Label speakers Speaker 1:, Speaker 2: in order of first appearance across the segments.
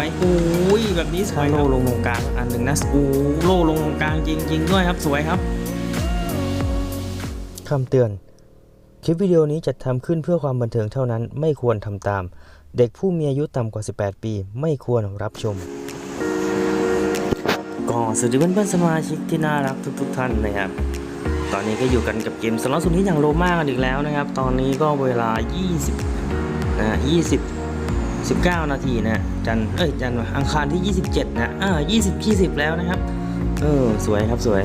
Speaker 1: วยโอ้ยแบบนี้สวยโล่ลงตรงกลางอันหนึ่งนะโอ้โล่ลงตรงกลางจริงๆด้วยครับสวยครับ
Speaker 2: คำเตือน คลิปวิดีโอนี้จัดทำขึ้นเพื่อความบันเทิงเท่านั้นไม่ควรทำตาม เด็กผู้มีอายุต่ำกว่า 18 ปี ไม่ควรรับชม
Speaker 1: ก็สวัสดีเพื่อนๆสมาชิกที่น่ารักทุก ๆ ท่านนะครับตอนนี้ก็อยู่กันกับเกมสล็อตสุดที่อย่างโลมากันอีกแล้วนะครับ ตอนนี้ก็เวลา 20นะ20 19 นาทีนะจันเอ้ยจันอังคารที่ 27 นะอ่า20 20 แล้วนะครับ เออสวยครับสวย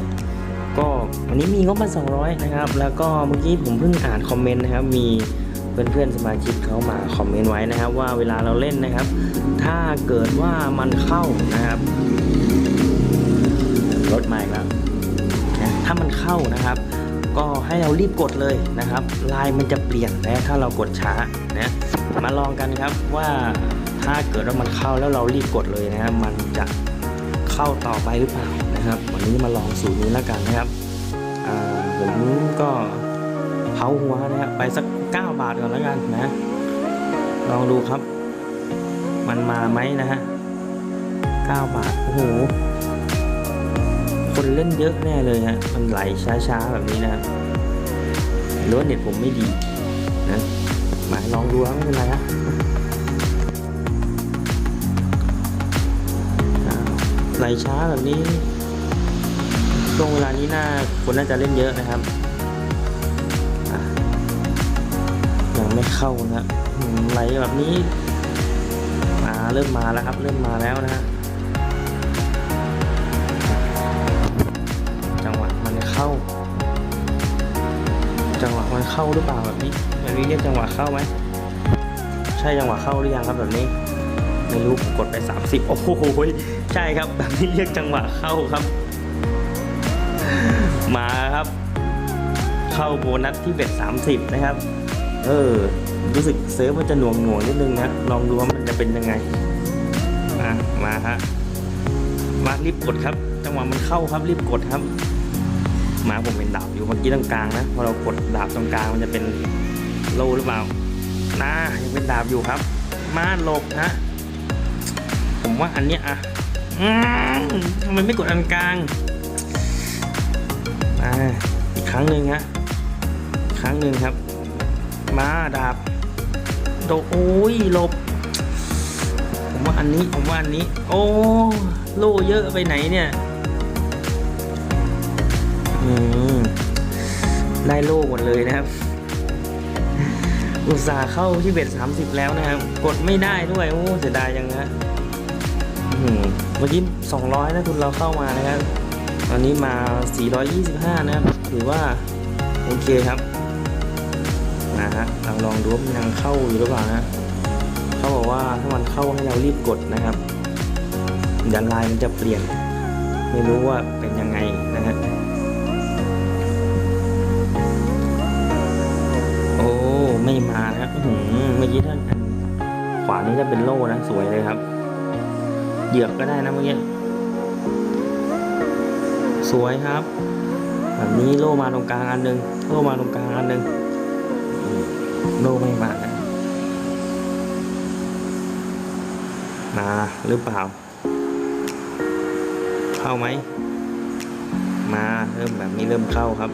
Speaker 1: ก็วันนี้มีงบมา200 นะครับ แล้วก็เมื่อกี้ผมเพิ่งอ่านคอมเมนต์นะครับ มีเพื่อนๆสมาชิกเขามาคอมเมนต์ไว้นะครับ ว่าเวลาเราเล่นนะครับ ถ้าเกิดว่ามันเข้านะครับรถมาอีกแล้วนะถ้ามันเข้านะครับ ก็ให้เรารีบกดเลยนะครับ ลายมันจะเปลี่ยนนะถ้าเรากดช้านะมาลองกันครับว่าถ้าเกิดว่ามันเข้าแล้วเรารีบกดเลยนะมันจะเข้าต่อไปหรือเปล่านะครับ วันนี้มาลองสูตรนี้แล้วกันนะครับผมก็เผาหัวนะครับไปสัก 9 บาทก่อนแล้วกันนะลองดูครับ มันมาไหมนะฮะ9บาทโอ้โห คนเล่นเยอะแน่เลยฮะมันไหลช้าๆแบบนี้นะครับหรือว่าเน็ตผมไม่ดีนะมาลองดูครับไม่เป็นไรฮะไหลช้าแบบนี้ช่วงเวลานี้น่าคนน่าจะเล่นเยอะนะครับยังไม่เข้านะไหลแบบนี้มาเริ่มมาแล้วครับ เริ่มมาแล้วนะฮะ เข้า จังหวะมันเข้าหรือเปล่าแบบนี้แบบนี้เรียกจังหวะเข้าไหมใช่จังหวะเข้าหรือยังครับแบบนี้ไม่รู้กดไป 30 โอ้โหใช่ครับแบบนี้เรียกจังหวะเข้าครับ มาครับ เข้าโบนัสที่เบ็ด30 นะครับ เออ รู้สึกเซิร์ฟมันจะหน่วงหน่วงนิดนึงนะลองดูว่ามันจะเป็นยังไงอะมาฮะมารีบกดครับ จังหวะมันเข้าครับรีบกดครับ มาผมเป็นดาบอยู่เมื่อกี้ตรงกลางนะพอเรากดดาบตรงกลางมันจะเป็นโลหรือเปล่านะยังเป็นดาบอยู่ครับ มาหลบนะผมว่าอันเนี้ยอะทำไมไม่กดอันกลางมาอีกครั้งหนึ่งฮะครั้งหนึ่งครับ มาดาบโดโอ้ยหลบ ผมว่าอันนี้ผมว่าอันนี้ โอ้โลเยอะไปไหนเนี่ย ได้โล่หมดเลยนะครับอุตส่าห์เข้าที่เบ็ดสามสิบแล้วนะครับ กดไม่ได้ด้วย โอ้เสียดายยังนะเมื่อกี้สองร้อยนะทุนเราเข้ามานะครับ ตอนนี้มา425นะครับ ถือว่า โอเคครับ นะฮะเราลองดูว่ามันยังเข้าอยู่หรือเปล่านะเขาบอกว่าถ้ามันเข้าให้เรารีบกดนะครับยันลายมันจะเปลี่ยน ไม่รู้ว่าเป็ ไม่มานะครับหือเมื่อกี้ท่านขวานี้จะเป็นโล่นะสวยเลยครับ เหยือกก็ได้นะเมื่อกี้สวยครับ แบบนี้โล่มาตรงกลางอันหนึ่งโล่มาตรงกลางอันหนึ่งโล่ไม่มานะมาหรือเปล่า เข้าไหม มาเริ่มแบบนี้เริ่มเข้าครับ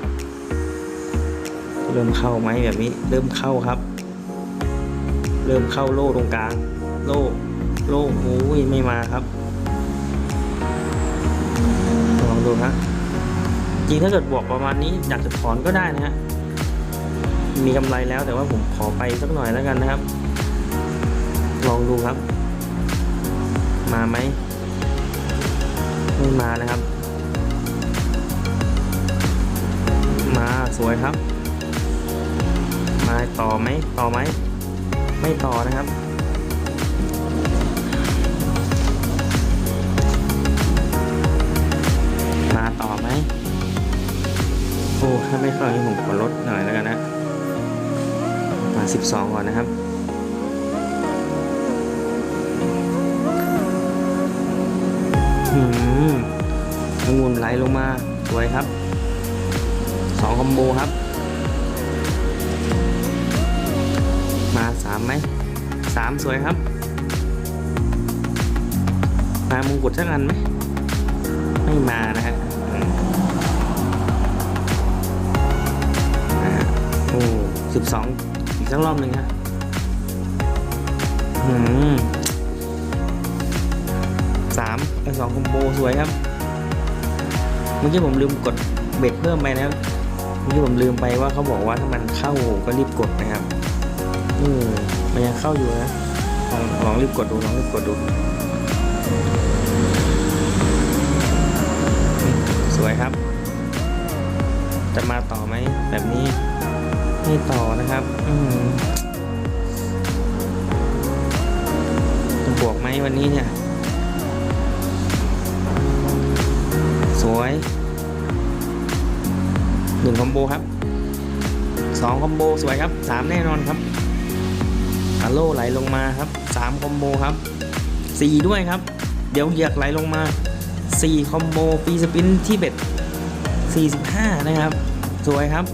Speaker 1: เริ่มเข้าไหมแบบนี้ เริ่มเข้าครับ เริ่มเข้าโล่ตรงกลาง โล่ โล่โอ้ยไม่มาครับลองดูฮะจริงถ้าเกิดบวกประมาณนี้อยากจะถอนก็ได้นะฮะมีกำไรแล้วแต่ว่าผมขอไปสักหน่อยแล้วกันนะครับ ลองดูครับ มาไหมไม่มานะครับ มาสวยครับ มาต่อไหมต่อไหมไม่ต่อนะครับมาต่อไหมโอ้ถ้าไม่เข้านี่ผมขอลดหน่อยแล้วกันนะมา 12 ก่อนนะครับอืมองุ่นไหลลงมาสวยครับสองคอมโบครับ ไหมสามสวยครับ มามงกุฎสักอันไหม ไม่มานะฮะโอ้สิบสองอีกสักรอบหนึ่งฮะอืมสามสองคอมโบสวยครับ เมื่อกี้ผมลืมกดเบ็ดเพิ่มไปนะครับเมื่อกี้ผมลืมไปว่าเขาบอกว่าถ้ามันเข้าก็รีบกดนะครับ อืมมันยังเข้าอยู่นะลองลองรีบกดดูลองรีบกดดู สวยครับ จะมาต่อไหมแบบนี้ไม่ต่อนะครับอืมบวกไหมวันนี้เนี่ย สวยหนึ่งคอมโบครับสองคอมโบสวยครับสามแน่นอนครับ โลไหลลงมาครับสามคอมโบครับสี่ด้วยครับ เดี๋ยวเหยียกไหลลงมา 4 คอมโบฟีสปินที่เบ็ด45 นะครับ สวยครับ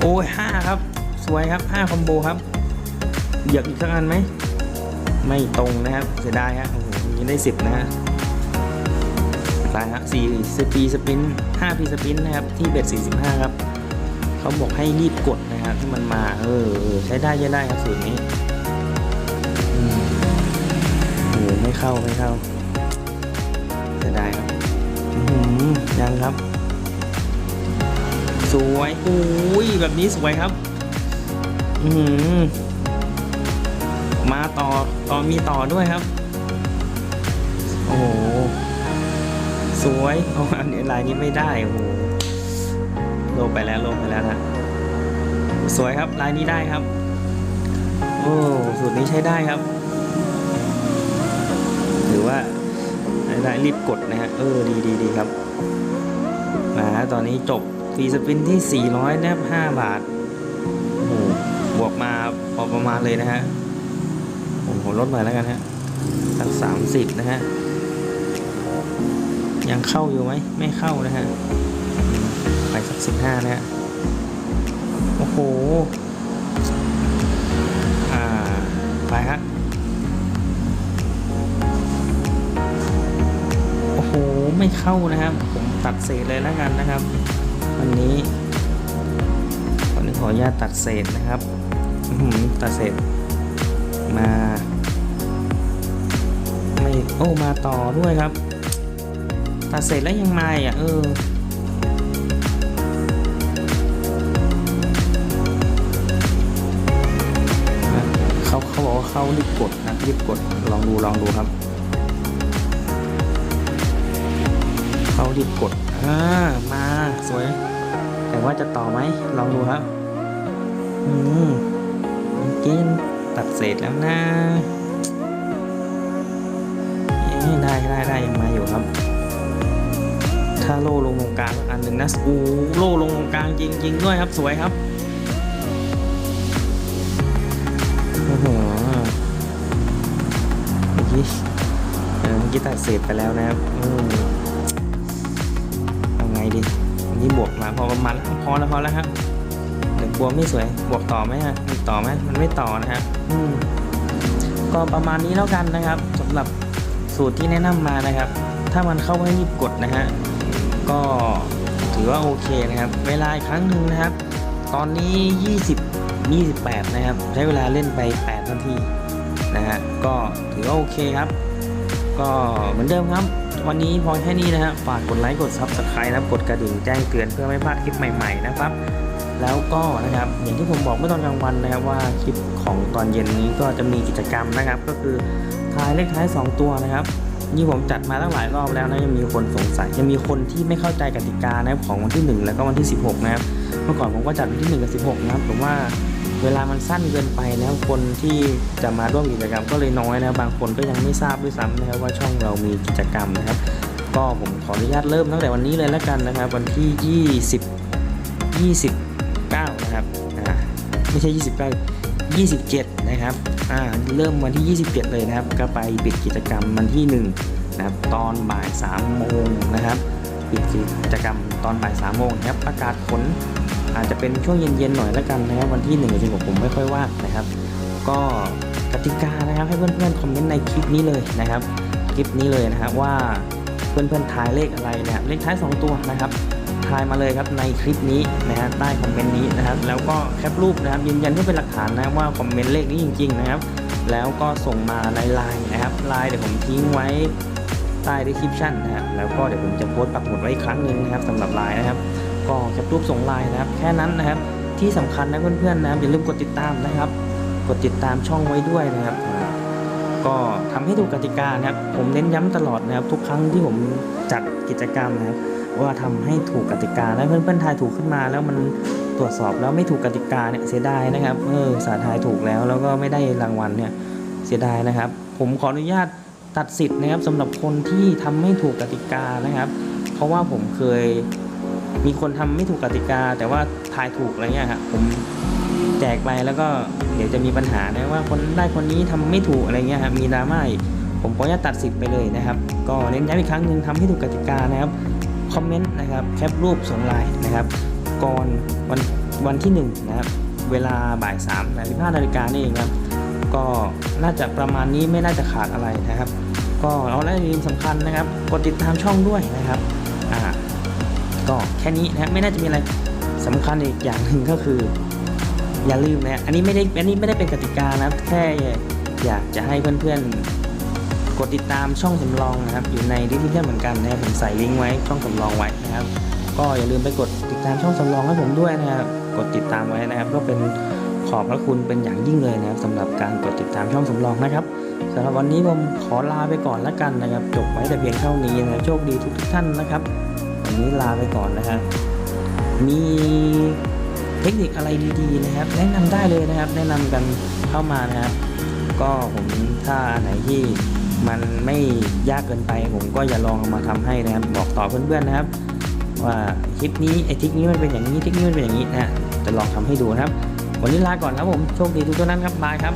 Speaker 1: โอ้ย5ครับ สวยครับ 5 คอมโบครับ เหยียกอีกสักอันไหม ไม่ตรงนะครับ เสียดายฮะโอ้โหยังได้ 10 นะฮะไปฮะ4สปีสปิน5ปีสปินนะครับ ที่เบ็ด45 ครับ เขาบอกให้รีบกดนะครับที่มันมา เออใช้ได้ใช้ได้ครับสูตรนี้อือ้ไม่เข้าไม่เข้าเสียดายครับยังครับ สวยอุ้ยแบบนี้สวยครับ อืมาต่อต่อมีต่อด้วยครับ โอ้โหสวยโอ้อันนี้ลายนี้ไม่ได้โอ้โห ลงไปแล้วโลงไปแล้วนะสวยครับลายนี้ได้ครับ โอ้สูตรนี้ใช้ได้ครับ หรือว่าได้รีบกดนะฮะเออดีดีดีครับมาตอนนี้จบฟรีสปินที่ 400นะครับ5บาทโอ้โหบวกมาพอประมาณเลยนะฮะโอ้โหลดหน่อยแล้วกันฮะสักสามสิบนะฮะ ยังเข้าอยู่ไหม ไม่เข้านะฮะ ไปสักสิบห้านะฮะโอ้โหอ่าไปฮะโอ้โหไม่เข้านะครับ ผมตัดเศษเลยแล้วกันนะครับ วันนี้วันนี้ขออนุญาตตัดเศษนะครับหือตัดเศษมาไม่โอ้มาต่อด้วยครับตัดเศษแล้วยังมาอีกอะเออ เขาบอกว่าเรีบกดนะรีบกดลองดูลองดูครับ เขารีบกดอ่ามาสวย แต่ว่าจะต่อไหมลองดูครับอืมเมื่อกินตัดเศษแล้วนะได้ได้ได้ยังมาอยู่ครับถ้าโล่ลงตรงกลางอันหนึ่งนะอู้โล่ลงตรงกลางจริงด้วยครับสวยครับโอ้โหเมื่อ กี้เมื่อกี้ตัดเศษไปแล้วนะครับอืมเอาไงดีอันนี้บวกมาพอประมาณแล้วพอแล้วพอแล้วครับเดี๋ยวกลัวไม่สวยบวกต่อไหมฮะมีต่อไหมมันไม่ต่อนะฮะอืมก็ประมาณนี้แล้วกันนะครับสำหรับสูตรที่แนะนำมานะครับ ถ้ามันเข้าให้รีบกดนะฮะก็ถือว่าโอเคนะครับ เวลาอีกครั้งหนึ่งนะครับ ตอนนี้ 20 28 นะครับ ใช้เวลาเล่นไป 8 นาที นะฮะก็ถือว่าโอเคครับ ก็เหมือนเดิมครับ วันนี้พอแค่นี้นะฮะฝากกดไลค์กด Subscribe นะครับกดกระดิ่งแจ้งเตือนเพื่อไม่พลาดคลิปใหม่ๆนะครับ แล้วก็นะครับอย่างที่ผมบอกเมื่อตอนกลางวันนะครับว่าคลิปของตอนเย็นนี้ก็จะมีกิจกรรมนะครับ ก็คือทายเลขท้าย 2 ตัวนะครับนี่ผมจัดมาตั้งหลายรอบแล้วนะยังมีคนสงสัยยังมีคนที่ไม่เข้าใจกติกานะครับของวันที่ 1 แล้วก็วันที่ 16 นะครับเมื่อก่อนผมก็จัดวันที่ 1 กับ 16 นะครับผมว่า เวลามันสั้นเกินไปนะครับคนที่จะมาร่วมกิจกรรมก็เลยน้อยนะบบางคนก็ยังไม่ทราบด้วยซ้ำนะครับว่าช่องเรามีกิจกรรมนะครับ ก็ผมขออนุญาตเริ่มตั้งแต่วันนี้เลยแล้วกันนะครับ วันที่ 20 29 นะครับอ่าไม่ใช่ 29 27 นะครับอ่าเริ่มวันที่ 27 เลยนะครับ ก็ไปปิดกิจกรรมวันที่ 1 นะครับ ตอนบ่าย3โมงนะครับ ปิดกิจกรรมตอนบ่าย3โมงนะครับประกาศผล อาจจะเป็นช่วงเย็นๆหน่อยแล้วกันนะครับวันที่1ถึง6ผมไม่ค่อยว่างนะครับ ก็กติกานะครับให้เพื่อนๆคอมเมนต์ในคลิปนี้เลยนะครับคลิปนี้เลยนะครับว่าเพื่อนๆทายเลขอะไรนะครับเลขท้าย 2 ตัวนะครับทายมาเลยครับในคลิปนี้นะฮะใต้คอมเมนต์นี้นะครับแล้วก็แคปรูปนะครับยืนยันที่เป็นหลักฐานนะครับว่าคอมเมนต์เลขนี้จริง ๆ นะครับ แล้วก็ส่งมาในไลน์นะครับไลน์เดี๋ยวผมทิ้งไว้ใต้ description นะครับแล้วก็เดี๋ยวผมจะโพสต์ปักหมุดไว้อีกครั้งหนึ่งนะครับสำหรับไลน์นะครับ ก็แคปรูปส่งไลน์นะครับ แค่นั้นนะครับ ที่สำคัญนะเพื่อนๆนะครับอย่าลืมกดติดตามนะครับ กดติดตามช่องไว้ด้วยนะครับ ก็ทำให้ถูกกติกานะครับ ผมเน้นย้ำตลอดนะครับ ทุกครั้งที่ผมจัดกิจกรรมนะครับว่าทำให้ถูกกติกาแล้วเพื่อนๆทายถูกขึ้นมา แล้วมันตรวจสอบแล้วไม่ถูกกติกาเนี่ยเสียดายนะครับเออสาทายถูกแล้วแล้วก็ไม่ได้รางวัลเนี่ยเสียดายนะครับ ผมขออนุญาตตัดสิทธิ์นะครับสำหรับคนที่ทำไม่ถูกกติกานะครับ เพราะว่าผมเคย มีคนทำไม่ถูกกติกา แต่ว่าทายถูกอะไรเงี้ยครับผมแจกไปแล้วก็เดี๋ยวจะมีปัญหานะว่าคนได้คนนี้ทำไม่ถูกอะไรเงี้ยครับมีดราม่าอีกผมขออนุญาตตัดสิทธิ์ไปเลยนะครับ ก็เน้นย้ำอีกครั้งหนึ่งทำให้ถูกกติกานะครับคอมเมนต์นะครับแคปรูปส่งไลน์นะครับ ก่อนวันวันที่1นะครับเวลาบ่าย3นาฬิกานาฬิกานี่เองครับก็น่าจะประมาณนี้ไม่น่าจะขาดอะไรนะครับ ก็เอาและอย่าลืมสำคัญนะครับ กดติดตามช่องด้วยนะครับอ่า ก็แค่นี้นะไม่น่าจะมีอะไรสำคัญอีกอย่างหนึ่งก็คือ อย่าลืมนะอันนี้ไม่ได้อันนี้ไม่ได้เป็นกติกานะแค่อยากจะให้เพื่อนๆ กดติดตามช่องสำรองนะครับ อยู่ในดิสคริปชั่นเหมือนกันนะผมใส่ลิงก์ไว้ช่องสำรองไว้นะครับ ก็อย่าลืมไปกดติดตามช่องสำรองให้ผมด้วยนะครับกดติดตามไว้นะครับ ก็เป็นขอบพระคุณเป็นอย่างยิ่งเลยนะครับสำหรับการกดติดตามช่องสำรองนะครับสำหรับวันนี้ผมขอลาไปก่อนละกันนะครับ จบไว้แต่เพียงเท่านี้นะโชคดีทุกทท่านนะครับ นี้ลาไปก่อนนะครับ มีเทคนิคอะไรดีๆนะครับ แนะนำได้เลยนะครับ แนะนำกันเข้ามานะครับ ก็ผมถ้าอันไหนที่มันไม่ยากเกินไป ผมก็อย่าลองมาทำให้นะครับ บอกต่อเพื่อนๆนะครับ ว่าคลิปนี้ไอ้ทิคนี้มันเป็นอย่างนี้ทิคนี้มันเป็นอย่างนี้นะจะลองทำให้ดูนะครับ วันนี้ลาก่อนครับผมโชคดีทุกท่านครับบายครับ